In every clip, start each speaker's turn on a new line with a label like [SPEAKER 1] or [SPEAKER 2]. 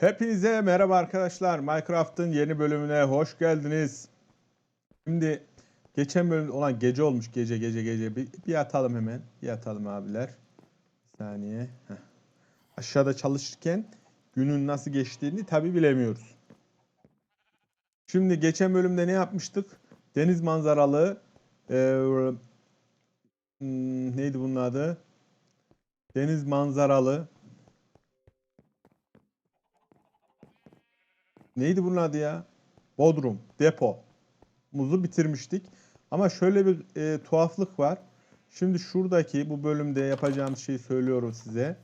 [SPEAKER 1] Hepinize merhaba arkadaşlar. Minecraft'ın yeni bölümüne hoş geldiniz. Şimdi geçen bölüm olan gece olmuş gece gece gece. Bir, bir yatalım hemen. Bir yatalım abiler. Bir saniye. Heh. Aşağıda çalışırken günün nasıl geçtiğini tabi bilemiyoruz. Şimdi geçen bölümde ne yapmıştık? Deniz manzaralı eee, hmm, neydi bunun adı? Deniz manzaralı Neydi bunun adı ya? Bodrum, depo. Muzu bitirmiştik. Ama şöyle bir e, tuhaflık var. Şimdi şuradaki bu bölümde yapacağım şeyi söylüyorum size.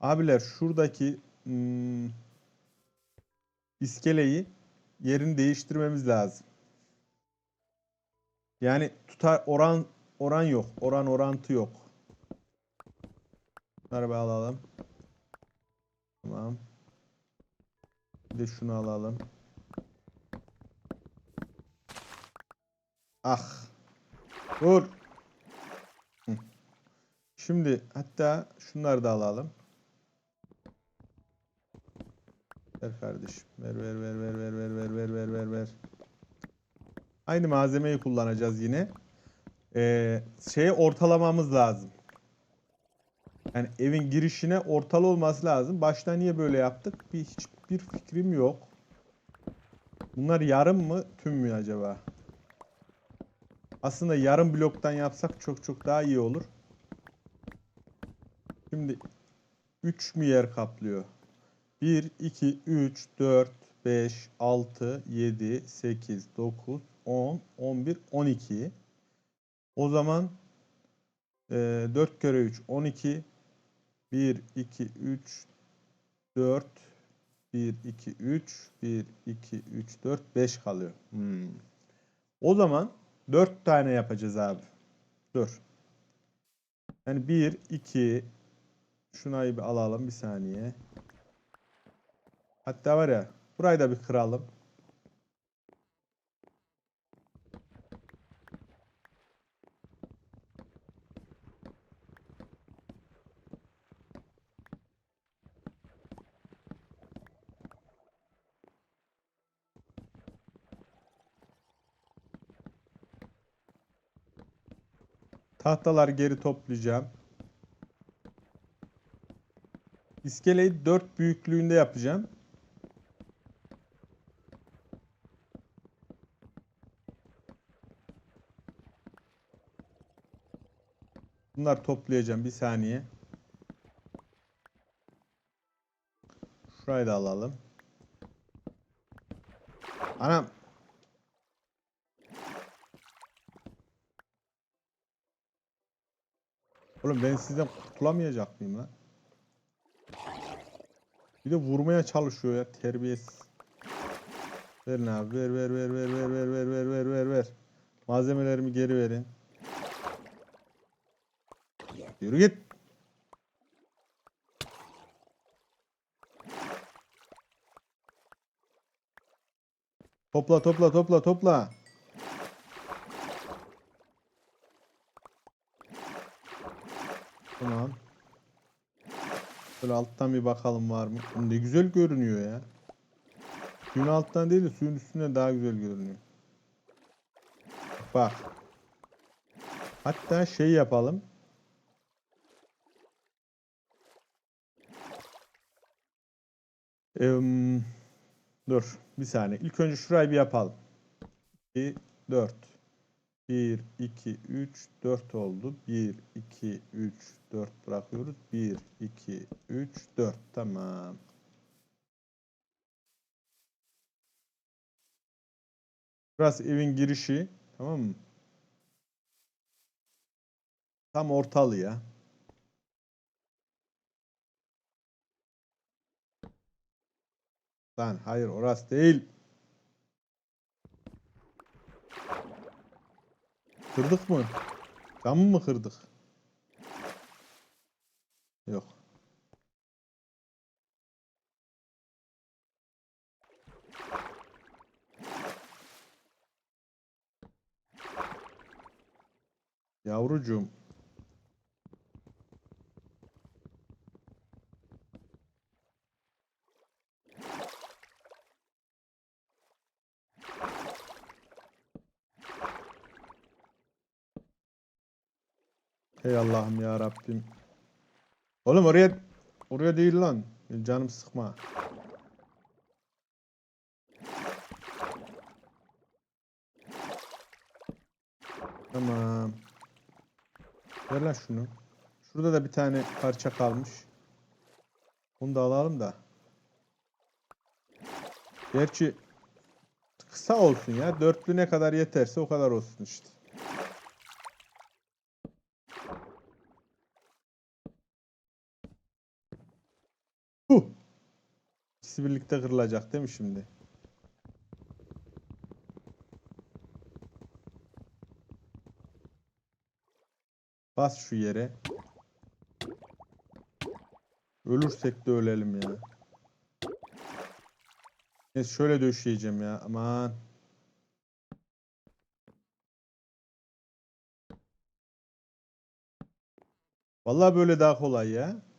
[SPEAKER 1] Abiler şuradaki hmm, iskeleyi yerini değiştirmemiz lazım. Yani tutar oran oran yok. Oran orantı yok. Bunları alalım. Tamam. Bir de şunu alalım. Ah. Hı. Şimdi hatta şunları da alalım. Ver kardeşim. Ver ver ver ver ver ver ver ver ver ver ver. Aynı malzemeyi kullanacağız yine. Ee, şeyi ortalamamız lazım. Yani evin girişine ortalı olması lazım. Başta niye böyle yaptık? Bir hiçbir fikrim yok. Bunlar yarım mı, tüm mü acaba? Aslında yarım bloktan yapsak çok çok daha iyi olur. Şimdi 3 mü yer kaplıyor? 1, 2, 3, 4, 5, 6, 7, 8, 9, 10, 11, 12. O zaman e, 4 kere 3, 12. 1, 2, 3, 4, 1, 2, 3, 1, 2, 3, 4, 5 kalıyor. Hmm. O zaman 4 tane yapacağız abi. Dur. Yani 1, 2, şunayı bir alalım bir saniye. Hatta var ya burayı da bir kıralım. Tahtalar geri toplayacağım. İskeleyi 4 büyüklüğünde yapacağım. Bunlar toplayacağım bir saniye. Şurayı da alalım. Anam. Oğlum ben sizden kurtulamayacak mıyım lan? Bir de vurmaya çalışıyor ya terbiyesiz. Verin abi ver ver ver ver ver ver ver ver ver ver ver. Malzemelerimi geri verin. Yürü git. Topla topla topla topla. Tamam. Şöyle alttan bir bakalım var mı? Ne güzel görünüyor ya. Suyun alttan değil de suyun üstünden daha güzel görünüyor. Bak. Hatta şey yapalım. Em, dur bir saniye. İlk önce şurayı bir yapalım. 2, 4. 1, 2, 3, 4 oldu. 1, 2, 3, 4 bırakıyoruz. 1, 2, 3, 4. Tamam. Burası evin girişi. Tamam mı? Tam ortalı ya. Lan hayır orası değil. Kırdık mı? Camı mı kırdık? Yok. Yavrucuğum. Hey Allah'ım ya Rabbim. Oğlum oraya oraya değil lan. Canım sıkma. Tamam. Ver lan şunu. Şurada da bir tane parça kalmış. Bunu da alalım da. Gerçi kısa olsun ya. Dörtlü ne kadar yeterse o kadar olsun işte. Birlikte kırılacak değil mi şimdi? Bas şu yere. Ölürsek de ölelim ya. Neyse şöyle döşeyeceğim ya. Aman. Vallahi böyle daha kolay ya.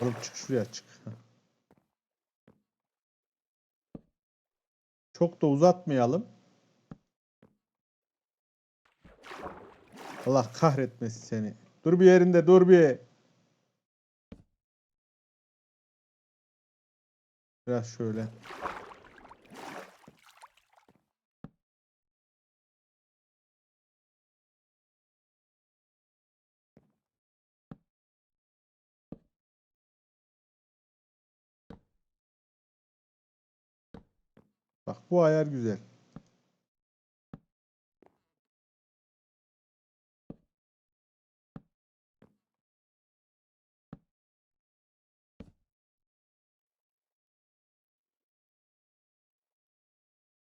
[SPEAKER 1] Oğlum çık şuraya çık. Çok da uzatmayalım. Allah kahretmesin seni. Dur bir yerinde dur bir. Biraz şöyle. Bak bu ayar güzel.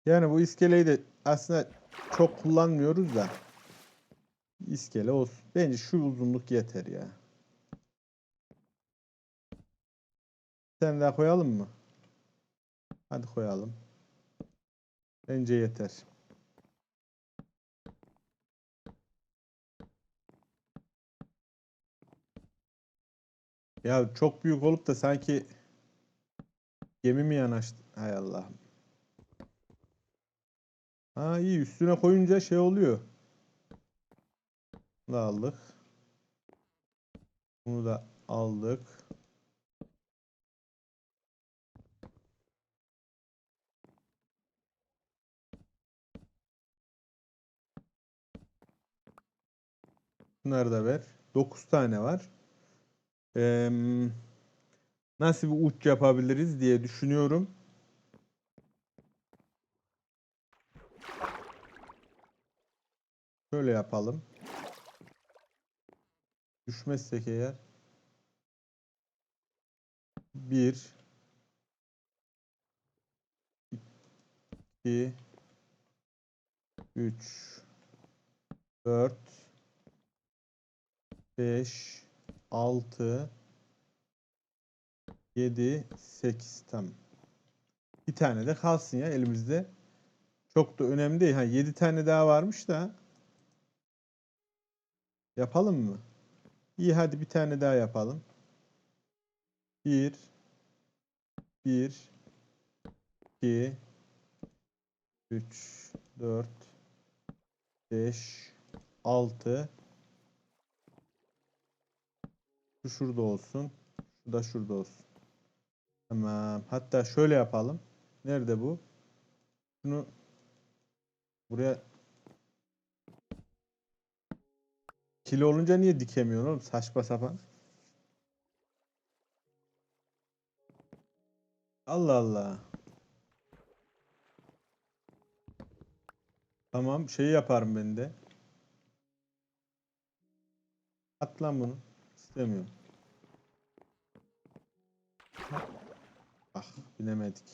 [SPEAKER 1] Yani bu iskeleyi de aslında çok kullanmıyoruz da iskele olsun. Bence şu uzunluk yeter ya. Tane daha koyalım mı? Hadi koyalım. Bence yeter. Ya çok büyük olup da sanki gemi mi yanaştı? Hay Allah'ım. Ha iyi üstüne koyunca şey oluyor. Bunu da aldık. Bunu da aldık. Bunları da ver. 9 tane var. Eee, nasıl bir uç yapabiliriz diye düşünüyorum. Şöyle yapalım. Düşmezsek eğer. 1 2 3 4 5 6 7 8 tam. Bir tane de kalsın ya elimizde. Çok da önemli değil. Ha 7 tane daha varmış da. Yapalım mı? İyi hadi bir tane daha yapalım. 1 1 2 3 4 5 6 Şu şurada olsun. Şu da şurada olsun. Tamam. Hatta şöyle yapalım. Nerede bu? Şunu buraya kilo olunca niye dikemiyorsun oğlum? Saçma sapan. Allah Allah. Tamam. Şeyi yaparım ben de. At lan bunu. İstemiyorum. Ah bilemedik.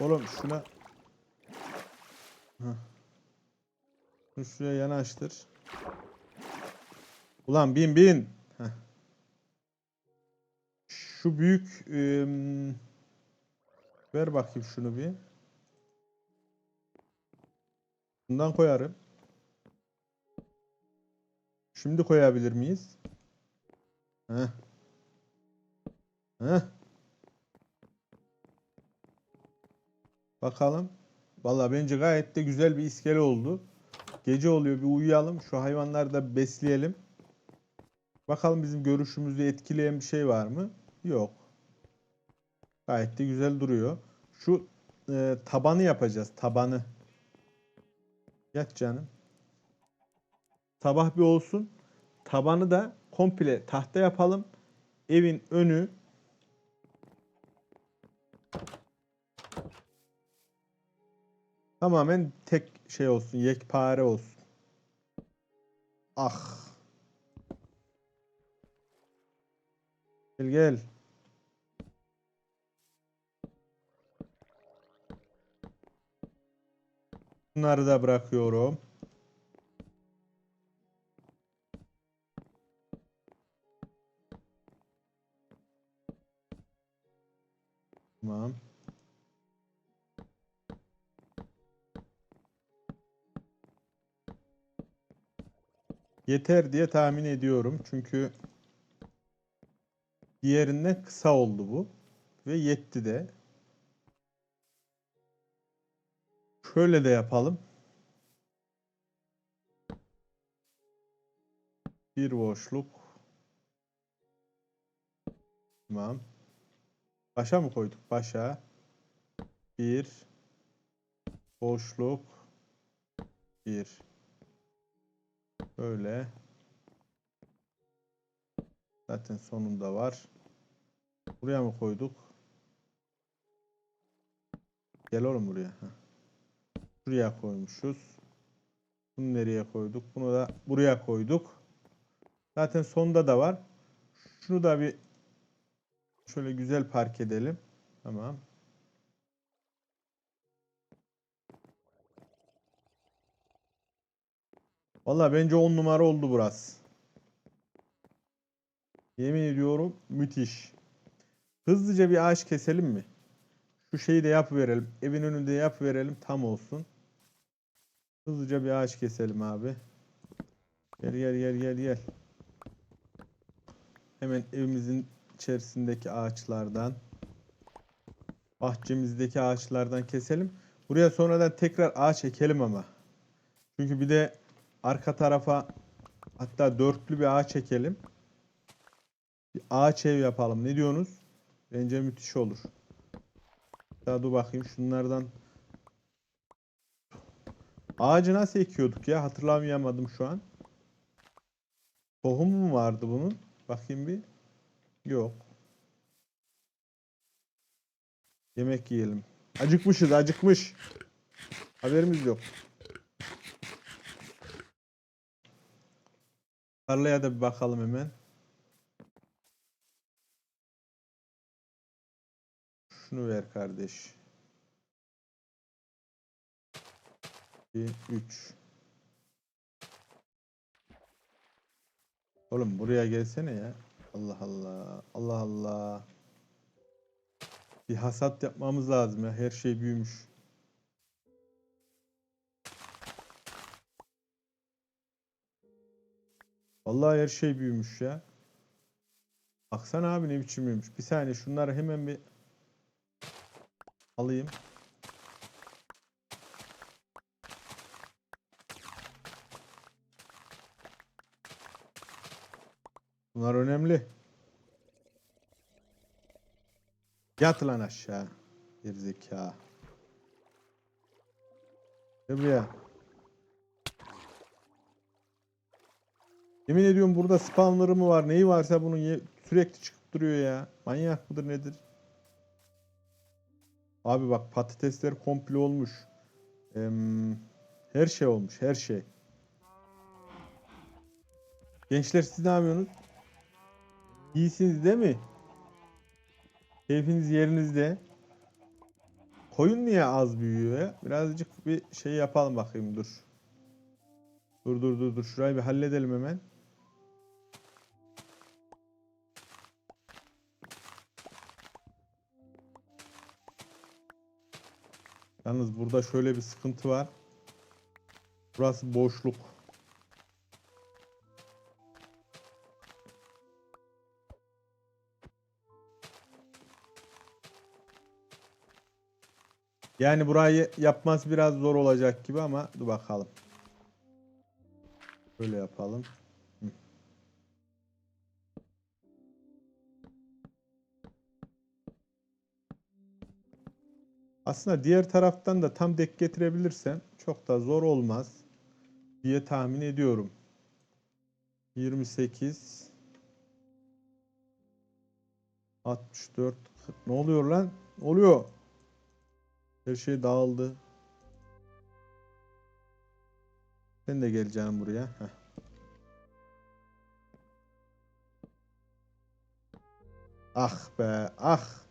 [SPEAKER 1] Oğlum şuna. Şunu şuraya yanaştır. Ulan bin bin. Heh. Şu büyük ım, ver bakayım şunu bir. Bundan koyarım. Şimdi koyabilir miyiz? Heh. Heh. Bakalım. Vallahi bence gayet de güzel bir iskele oldu. Gece oluyor bir uyuyalım. Şu hayvanları da besleyelim. Bakalım bizim görüşümüzü etkileyen bir şey var mı? Yok. Gayet de güzel duruyor. Şu e, tabanı yapacağız. Tabanı. Yat canım. Sabah bir olsun. Tabanı da komple tahta yapalım. Evin önü tamamen tek şey olsun. Yekpare olsun. Ah. Gel gel. Bunları da bırakıyorum. Tamam. Yeter diye tahmin ediyorum. Çünkü diğerinden kısa oldu bu. Ve yetti de. Şöyle de yapalım. Bir boşluk. Tamam. Başa mı koyduk? Başa. Bir. Boşluk. Bir. Böyle. Zaten sonunda var. Buraya mı koyduk? Gel oğlum buraya. Heh. Şuraya koymuşuz. Bunu nereye koyduk? Bunu da buraya koyduk. Zaten sonda da var. Şunu da bir şöyle güzel park edelim. Tamam. Valla bence 10 numara oldu burası. Yemin ediyorum müthiş. Hızlıca bir ağaç keselim mi? Şu şeyi de yapıverelim. Evin önünde yapıverelim tam olsun. Hızlıca bir ağaç keselim abi. Gel gel gel gel gel. Hemen evimizin içerisindeki ağaçlardan bahçemizdeki ağaçlardan keselim. Buraya sonradan tekrar ağaç ekelim ama. Çünkü bir de arka tarafa hatta dörtlü bir ağaç ekelim. Bir ağaç ev yapalım. Ne diyorsunuz? Bence müthiş olur. Daha dur bakayım şunlardan. Ağacı nasıl ekiyorduk ya? Hatırlamayamadım şu an. Tohum mu vardı bunun? Bakayım bir. Yok. Yemek yiyelim. Acıkmışız, acıkmış. Haberimiz yok. Tarlaya da bir bakalım hemen. Şunu ver kardeş. 2 3 Oğlum buraya gelsene ya. Allah Allah. Allah Allah. Bir hasat yapmamız lazım ya. Her şey büyümüş. Vallahi her şey büyümüş ya. Baksana abi ne biçim büyümüş. Bir saniye şunları hemen bir alayım. Bunlar önemli. Yat lan aşağı. Gerizekalı. Gel buraya. Yemin ediyorum burada spawner'ı mı var? Neyi varsa bunun sürekli çıkıp duruyor ya. Manyak mıdır nedir? Abi bak patatesler komple olmuş. Em, her şey olmuş. Her şey. Gençler siz ne yapıyorsunuz? İyisiniz değil mi? Keyfiniz yerinizde. Koyun niye az büyüyor ya? Birazcık bir şey yapalım bakayım dur. Dur dur dur dur. Şurayı bir halledelim hemen. Yalnız burada şöyle bir sıkıntı var. Burası boşluk. Yani burayı yapması biraz zor olacak gibi ama dur bakalım. Böyle yapalım. Aslında diğer taraftan da tam dek getirebilirsem çok da zor olmaz diye tahmin ediyorum. 28 64 40. Ne oluyor lan? Oluyor? Her şey dağıldı. Ben de geleceğim buraya. Heh. Ah be, ah.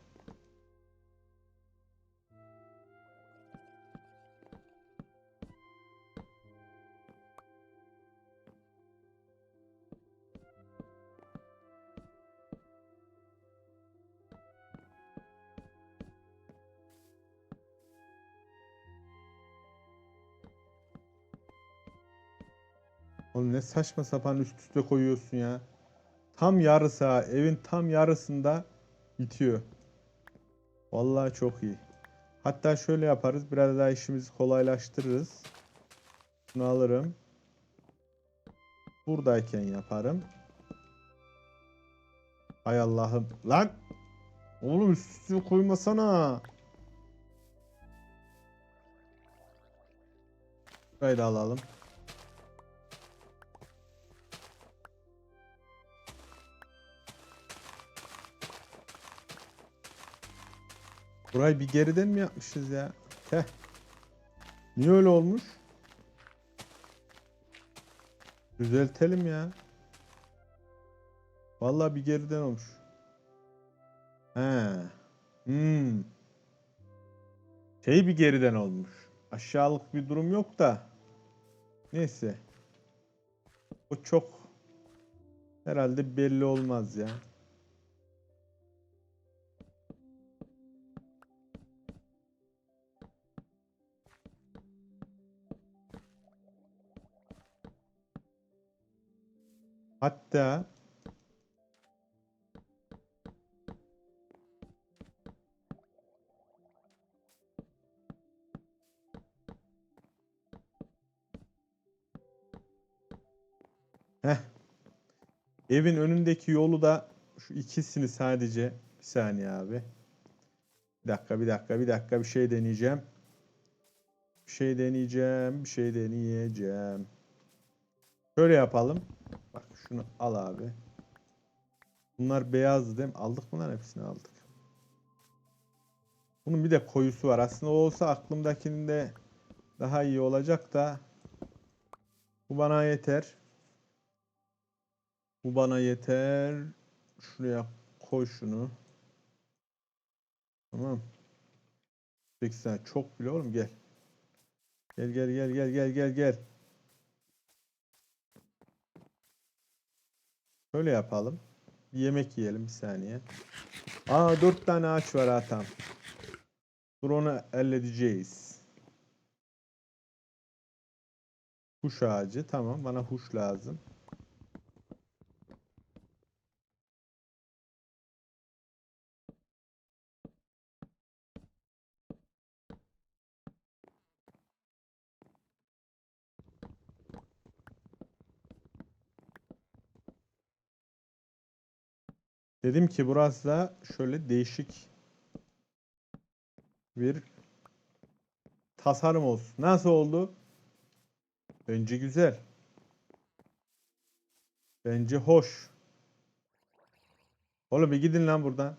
[SPEAKER 1] Oğlum ne saçma sapan üst üste koyuyorsun ya. Tam yarısı ha. Evin tam yarısında bitiyor. Vallahi çok iyi. Hatta şöyle yaparız. Biraz daha işimizi kolaylaştırırız. Şunu alırım. Buradayken yaparım. Hay Allah'ım. Lan! Oğlum üst üste koymasana. Şurayı da alalım. Burayı bir geriden mi yapmışız ya? Heh. Niye öyle olmuş? Düzeltelim ya. Vallahi bir geriden olmuş. He. Hmm. Şey bir geriden olmuş. Aşağılık bir durum yok da. Neyse. O çok herhalde belli olmaz ya. Hatta Heh. Evin önündeki yolu da şu ikisini sadece bir saniye abi. Bir dakika, bir dakika, bir dakika bir şey deneyeceğim. Bir şey deneyeceğim, bir şey deneyeceğim. Şöyle yapalım. Bak şunu al abi. Bunlar beyazdı değil mi? Aldık bunlar hepsini aldık. Bunun bir de koyusu var. Aslında o olsa aklımdakinin de daha iyi olacak da bu bana yeter. Bu bana yeter. Şuraya koy şunu. Tamam. 80 çok bile oğlum gel. Gel gel gel gel gel gel gel. Şöyle yapalım. Bir yemek yiyelim bir saniye. Aa dört tane ağaç var ha tam. Dur onu halledeceğiz. Huş ağacı. Tamam bana huş lazım. Dedim ki burası da şöyle değişik bir tasarım olsun. Nasıl oldu? Bence güzel. Bence hoş. Oğlum bir gidin lan buradan.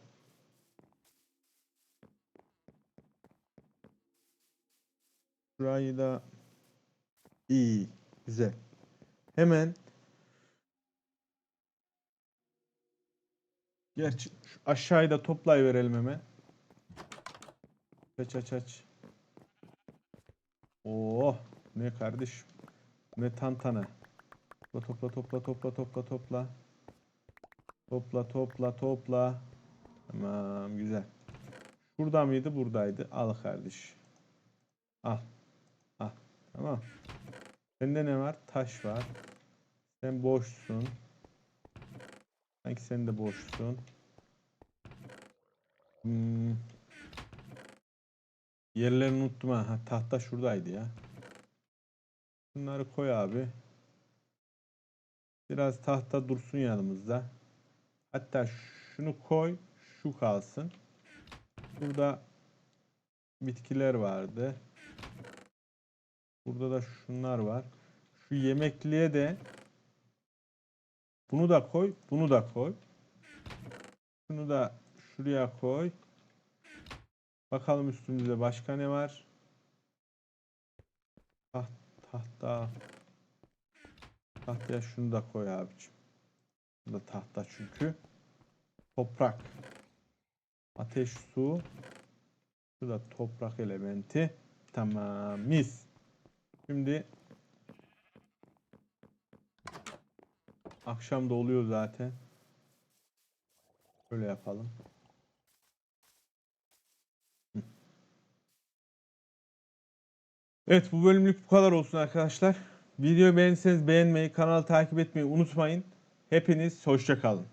[SPEAKER 1] Şurayı da iyi, güzel. Hemen Gerçi şu aşağıyı da toplayıverelim hemen. Aç aç aç. Oh ne kardeş. Ne tantana. Topla topla topla topla topla. Topla topla topla. Tamam güzel. Şurada mıydı? Buradaydı. Al kardeş. Al. Al. Tamam. Sende ne var? Taş var. Sen boşsun. Sen de boşsun. Hmm. Yerlerini unuttum ha. ha. Tahta şuradaydı ya. Bunları koy abi. Biraz tahta dursun yanımızda. Hatta şunu koy. Şu kalsın. Burada bitkiler vardı. Burada da şunlar var. Şu yemekliğe de bunu da koy. Bunu da koy. Şunu da şuraya koy. Bakalım üstümüzde başka ne var? Taht, tahta. Tahtaya şunu da koy abicim. Bu da tahta çünkü. Toprak. Ateş, su. Bu da toprak elementi. Tamam. Mis. Şimdi akşam da oluyor zaten. Böyle yapalım. Evet bu bölümlük bu kadar olsun arkadaşlar. Videoyu beğendiyseniz beğenmeyi, kanalı takip etmeyi unutmayın. Hepiniz hoşça kalın.